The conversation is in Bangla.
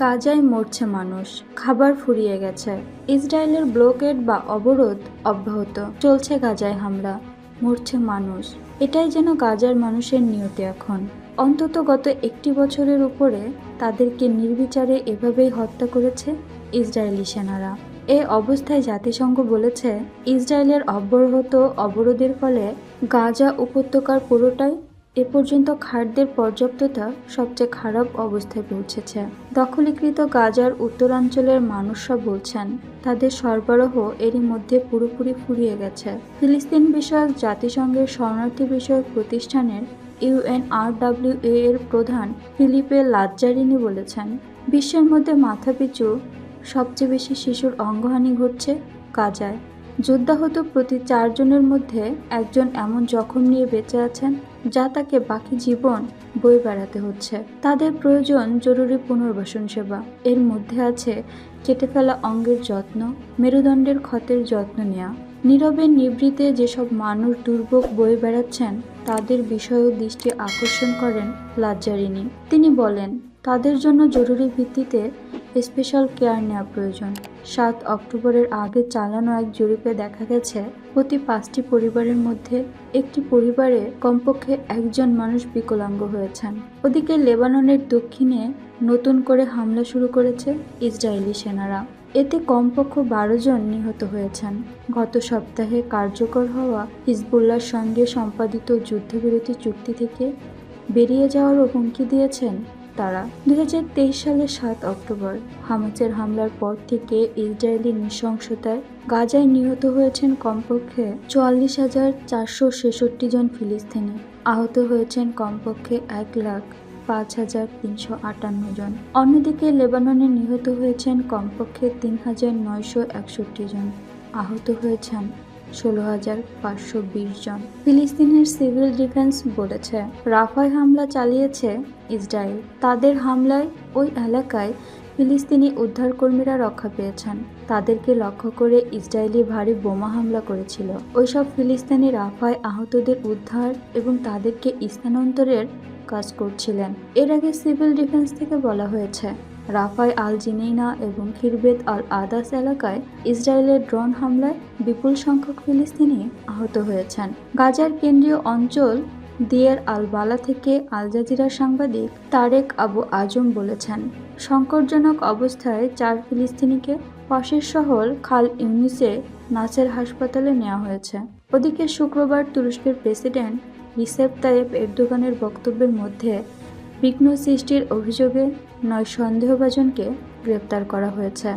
গাজায় মরছে মানুষ। খাবার ফুরিয়ে গেছে। ইসরায়েলের ব্লকেড বা অবরোধ অব্যাহত। চলছে গাজায় হামলা। মরছে মানুষ। এটাই যেন গাজার মানুষের নিয়তি এখন। অন্তত গত একটি বছরের উপরে তাদেরকে নির্বিচারে এভাবেই হত্যা করেছে ইসরায়েলি সেনারা। এ অবস্থায় জাতিসংঘ বলেছে, ইসরায়েলের অব্যাহত অবরোধের ফলে গাজা উপত্যকার পুরোটাই এ পর্যন্ত খাদ্যের পর্যাপ্ততা সবচেয়ে খারাপ অবস্থায় পৌঁছেছে। দখলীকৃত গাজার উত্তরাঞ্চলের মানুষরা বলছেন, তাদের সরবরাহ এরই মধ্যে পুরোপুরি ফুরিয়ে গেছে। ফিলিস্তিন বিষয়ক জাতিসংঘের শরণার্থী বিষয়ক প্রতিষ্ঠানের ইউএনআরডাব্লিউএ এর প্রধান ফিলিপে লাজ্জারিনি বলেছেন, বিশ্বের মধ্যে মাথাপিছু সবচেয়ে বেশি শিশুর অঙ্গহানি ঘটছে গাজায়। যোদ্ধাহত প্রতি চারজনের মধ্যে একজন এমন জখম নিয়ে বেঁচে আছেন যা তাকে বাকি জীবন বয়ে বেড়াতে হচ্ছে। তাদের প্রয়োজন জরুরি পুনর্বাসন সেবা। এর মধ্যে আছে কেটে ফেলা অঙ্গের যত্ন, মেরুদণ্ডের ক্ষতের যত্ন নেওয়া নীরবে নিবৃতে যেসব মানুষ দুর্ভোগ বয়ে বেড়াচ্ছেন, তাদের বিষয়েও দৃষ্টি আকর্ষণ করেন লাজ্জারিনী। তিনি বলেন, তাদের জন্য জরুরি ভিত্তিতে স্পেশাল কেয়ার নেওয়া প্রয়োজন। সাত অক্টোবরের আগে চালানো এক জরিপে দেখা গেছে, প্রতি পাঁচটি পরিবারের মধ্যে একটি পরিবারে কমপক্ষে একজন মানুষ বিকলাঙ্গ হয়েছেন। ওদিকে লেবাননের দক্ষিণে নতুন করে হামলা শুরু করেছে ইসরায়েলি সেনারা। এতে কমপক্ষ বারো জন নিহত হয়েছেন। গত সপ্তাহে কার্যকর হওয়া হিজবুল্লার সঙ্গে সম্পাদিত যুদ্ধবিরতি চুক্তি থেকে বেরিয়ে যাওয়ারও হুমকি দিয়েছেন তারা। দুই হাজার তেইশ সালের সাত অক্টোবর, হামাসের হামলার পর থেকে ইসরায়েলি নৃশংসতায় গাজায় নিহত হয়েছেন কমপক্ষে চুয়াল্লিশ হাজার চারশো ছেষট্টি জন ফিলিস্তিনি। আহত হয়েছেন কমপক্ষে এক লাখ পাঁচ হাজার তিনশো আটান্ন জন। অন্যদিকে লেবাননে নিহত হয়েছেন কমপক্ষে তিন হাজার নয়শো একষট্টি জন। আহত হয়েছেন ষোলো হাজার পাঁচশো বিশ জন। ফিলিস্তিনের সিভিল ডিফেন্স বলেছে, রাফায় হামলা চালিয়েছে ইসরায়েল। তাদের হামলায় ওই এলাকায় ফিলিস্তিনি উদ্ধারকর্মীরা রক্ষা পেয়েছেন। তাদেরকে লক্ষ্য করে ইসরায়েলি ভারী বোমা হামলা করেছিল। ওইসব ফিলিস্তিনি রাফায় আহতদের উদ্ধার এবং তাদেরকে স্থানান্তরের কাজ করছিলেন। এর আগে সিভিল ডিফেন্স থেকে বলা হয়েছে রাফায় আল জিনেইনা এবং খিরবেত আল আদাস এলাকায় ইসরায়েলের ড্রোন হামলায় বিপুল সংখ্যক ফিলিস্তিনি আহত হয়েছেন। গাজার কেন্দ্রীয় অঞ্চল দিয়ের আল বালা থেকে আল জাজিরার সাংবাদিক তারেক আবু আজম বলেছেন, সংকটজনক অবস্থায় চার ফিলিস্তিনিকে পাশের শহর খাল ইউনিসে নাসের হাসপাতালে নেওয়া হয়েছে। ওদিকে শুক্রবার তুরস্কের প্রেসিডেন্ট রিসেপ তাইয়েব এরদোগানের বক্তব্যের মধ্যে বিঘ্ন সৃষ্টির অভিযোগে নয় সন্দেহভাজনকে গ্রেপ্তার করা হয়েছে।